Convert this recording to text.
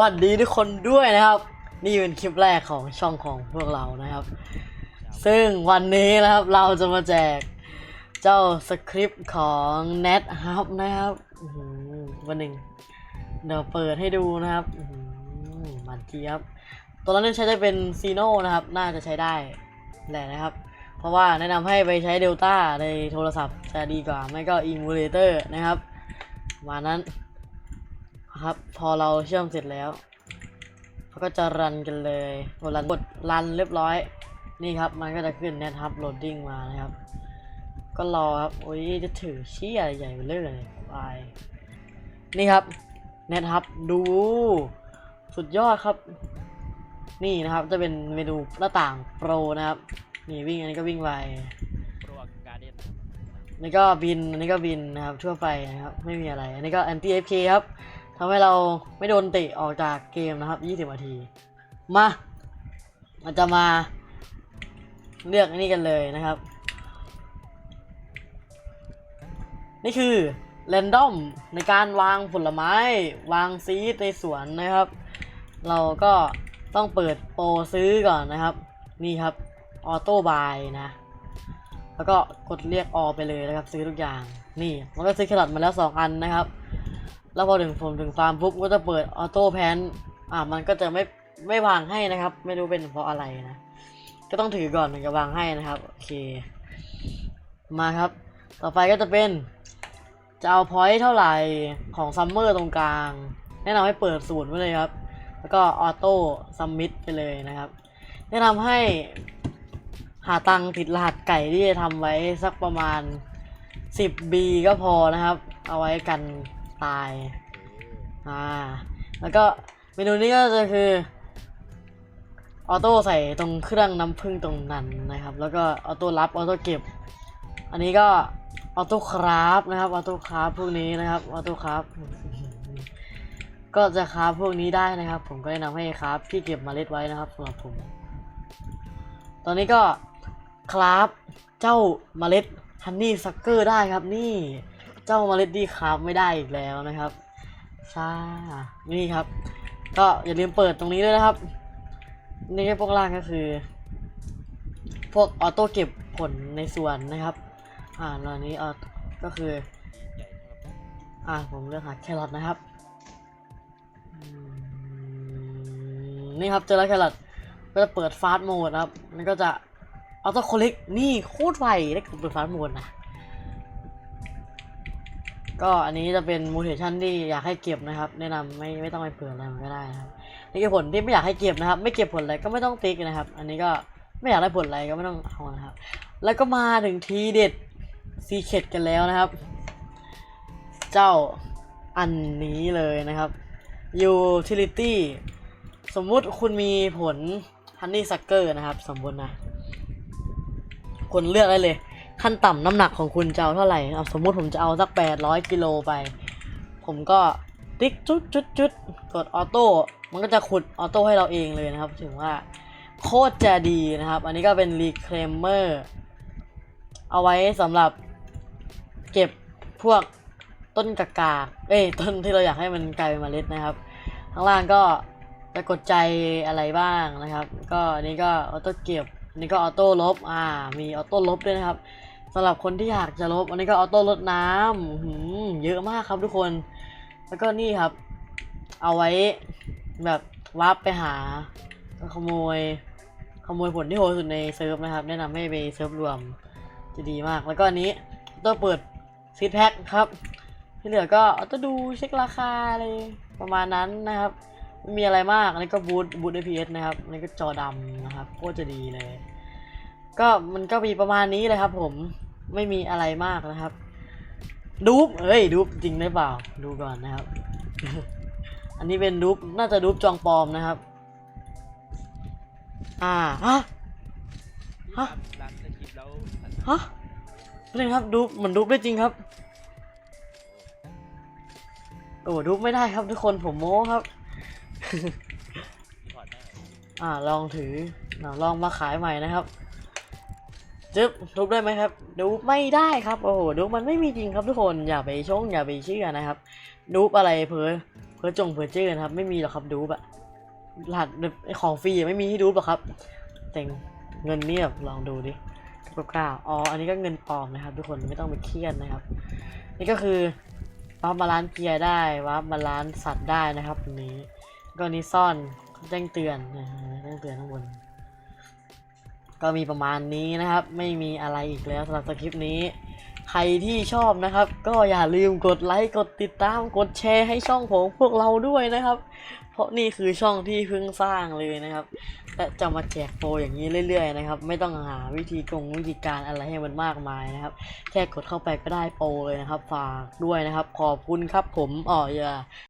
วัสดีทุกคนด้วยนะครับ นี่เป็นคลิปแรกของช่องของพวกเรานะครับ ซึ่งวันนี้นะครับเราจะมาแจกเจ้าสคริปต์ของ Net Hub นะครับวันหนึ่งเดี๋ยวเปิดให้ดูนะครับอื้อหือมันเจี๊ยบตัวนั้นใช้ได้เป็นซีโนนะครับ น่าจะใช้ได้แหละนะครับ เพราะว่าแนะนำให้ไปใช้ Delta ในโทรศัพท์จะดีกว่า ไม่ก็ Emulator นะครับมานั้น ครับ พอเราเชื่อมเสร็จแล้วเราก็จะรันกันเลยพอรันกดรันเรียบร้อย นี่ครับ มันก็จะขึ้น net hub loading มานะครับ ก็รอครับ โอ้ยจะถือเชี่ยใหญ่ไปเลยไปนี่ครับ net hub ดู สุดยอดครับ นี่นะครับจะเป็นเมนูหน้าต่างโปรนะครับ นี่วิ่งอันนี้ก็วิ่งไวโปรการเดียนนี่ก็บินอันนี้ก็บินนะครับทั่วไปนะครับ ไม่มีอะไร อันนี้ก็ anti FK ครับ ทำให้เราไม่โดนเตะออกจากเกมนะครับ 20 นาที มาเราจะมาเลือกอันนี้กันเลยนะครับ นี่คือ random ในการวางผลไม้ วางซีดในสวนนะครับ เราก็ต้องเปิดโปรซื้อก่อนนะครับ นี่ครับออโต้บายนะ แล้วก็กดเรียกออไปเลยนะครับ ซื้อทุกอย่าง นี่มันก็ซื้อแครอทมาแล้ว 2 อันนะครับ แล้วพอถึงผมถึงฟาร์มปุ๊บก็จะเปิดออโต้แพนอ่ามันก็จะไม่ไม่วางให้นะครับ ไม่รู้เป็นเพราะอะไรนะ ก็ต้องถือก่อนถึงจะวางให้นะครับโอเค มาครับ ต่อไปก็จะเป็น จะเอาพอยต์เท่าไหร่ของซัมเมอร์ตรงกลาง แนะนำให้เปิดศูนย์ไว้เลยครับ แล้วก็ออโต้ซัมมิตไปเลยนะครับ แนะนำให้หาตังติดรหัสไก่ที่จะทำไว้สักประมาณ 10B ก็พอนะครับ เอาไว้กัน ตายอ่าแล้วก็เมนูนี้ก็จะคือออโต้ใส่ตรงเครื่องน้ำผึ้งตรงนั้นนะครับ แล้วก็ออโต้รับออโต้เก็บ อันนี้ก็ออโต้คราฟนะครับออโต้คราฟพวกนี้นะครับออโต้คราฟก็จะคราฟพวกนี้ได้นะครับ ผมก็แนะนำให้คราฟที่เก็บเมล็ดไว้นะครับสำหรับผม ตอนนี้ก็คราฟเจ้าเมล็ดฮันนี่ซักเกอร์ได้ครับนี่ เจ้าเมล็ดดีคราฟไม่ได้อีกแล้วนะครับซ่านี่ครับ ก็อย่าลืมเปิดตรงนี้ด้วยนะครับ นี่แค่พวกล่างก็คือ พวกออโต้เก็บผลในส่วนนะครับ อ่าตอนนี้เออก็คือ อ่าผมเลือกหาแครอทนะครับนี่ครับเจอแล้วแครอทก็จะเปิดฟาสต์โหมดครับมันก็จะออโต้คอลเลกนี่โคตรไวได้เปิดฟาสต์โหมดนะ ก็อันนี้จะเป็นมูเทชันที่อยากให้เก็บนะครับ แนะนำไม่ไม่ต้องไปเปิดออะไรมันก็ได้นะครับนี่คือผลที่ไม่อยากให้เก็บนะครับ ไม่เก็บผลอะไรก็ไม่ต้องติ๊กนะครับ อันนี้ก็ไม่อยากได้ผลอะไรก็ไม่ต้องเอานะครับ แล้วก็มาถึงทีเด็ดซีเคดกันแล้วนะครับ เจ้าอันนี้เลยนะครับ utility สมมุติคุณมีผล honey sucker นะครับ สมมตินะคุณเลือกได้เลย ขั้นต่ำน้ำหนักของคุณจะเอาเท่าไหร่เอาสมมุติผมจะเอาสัก800กิโลไป ผมก็ติ๊กจุดจุดจุดกดออโต้มันก็จะขุดออโต้ให้เราเองเลยนะครับ ถึงว่าโคตรจะดีนะครับ อันนี้ก็เป็น reclaimer เอาไว้สำหรับเก็บพวกต้นกากาเอ้ยต้นที่เราอยากให้มันกลายเป็นเมล็ดนะครับ ข้างล่างก็จะกดใจอะไรบ้างนะครับ ก็อันนี้ก็ออโต้เก็บอันนี้ก็ออโต้ลบ อ่า มีออโต้ลบด้วยนะครับ สำหรับคนที่อยากจะลบ อันนี้ก็ออโต้ลดน้ำอื้อหือเยอะมากครับทุกคน แล้วก็นี่ครับ เอาไว้แบบวาร์ปไปหาขโมย ขโมยผลที่โหดสุดในเซิร์ฟนะครับ แนะนำให้ไปเซิร์ฟรวมจะดีมาก แล้วก็อันนี้ตัวเปิดซีดแพ็คครับ ที่เหลือก็เอาตัวดูเช็คราคาอะไรประมาณนั้นนะครับไม่มีอะไรมากอันนี้ก็บูทบูท APS นะครับอันนี้ก็จอดำนะครับโคตรจะดีเลย ก็มันก็มีประมาณนี้เลยครับผม ไม่มีอะไรมากนะครับ ดูปเอ้ยดูปจริงหรือเปล่า ดูก่อนนะครับ อันนี้เป็นดูปน่าจะดูปจองปลอมนะครับ อ่าฮะฮะรันสคริปต์แล้วฮะนี่ครับดูปเหมือนดูปได้จริงครับ โอ้ดูปไม่ได้ครับทุกคนผมโม้ครับอ่าลองถือลองมาขายใหม่นะครับ จึ๊บทุบได้ไหมครับ ดูไม่ได้ครับ โอ้โห ดูมันไม่มีจริงครับทุกคน อย่าไปชงอย่าไปเชื่อนะครับ ดูอะไรเผลอเผลอจงเผื่อเจอนะครับ ไม่มีหรอกครับดูแบบรหัสไอ้ของฟรีอะไม่มีให้ดูหรอกครับ แต่เงินเนี่ยลองดูดิกกล้าอ๋อ อันนี้ก็เงินปลอมนะครับ ทุกคนไม่ต้องไปเครียดนะครับ นี่ก็คือวาร์ปบาล้านเกียร์ได้วาร์ปบาล้านสัตว์ได้นะครับอันนี้ก็นนี้ซ่อนแจ้งเตือนนะฮะแจ้งเตือนข้างบน ก็มีประมาณนี้นะครับ ไม่มีอะไรอีกแล้วสำหรับสคริปต์นี้ ใครที่ชอบนะครับ ก็อย่าลืมกดไลค์กดติดตามกดแชร์ให้ช่องของพวกเราด้วยนะครับ เพราะนี่คือช่องที่เพิ่งสร้างเลยนะครับและจะมาแจกโปรอย่างนี้เรื่อยๆนะครับ ไม่ต้องหาวิธีกงวิธีการอะไรให้มันมากมายนะครับ แค่กดเข้าไปก็ได้โปรเลยนะครับ ฝากด้วยนะครับ ขอบคุณครับผมอ๋ออย่า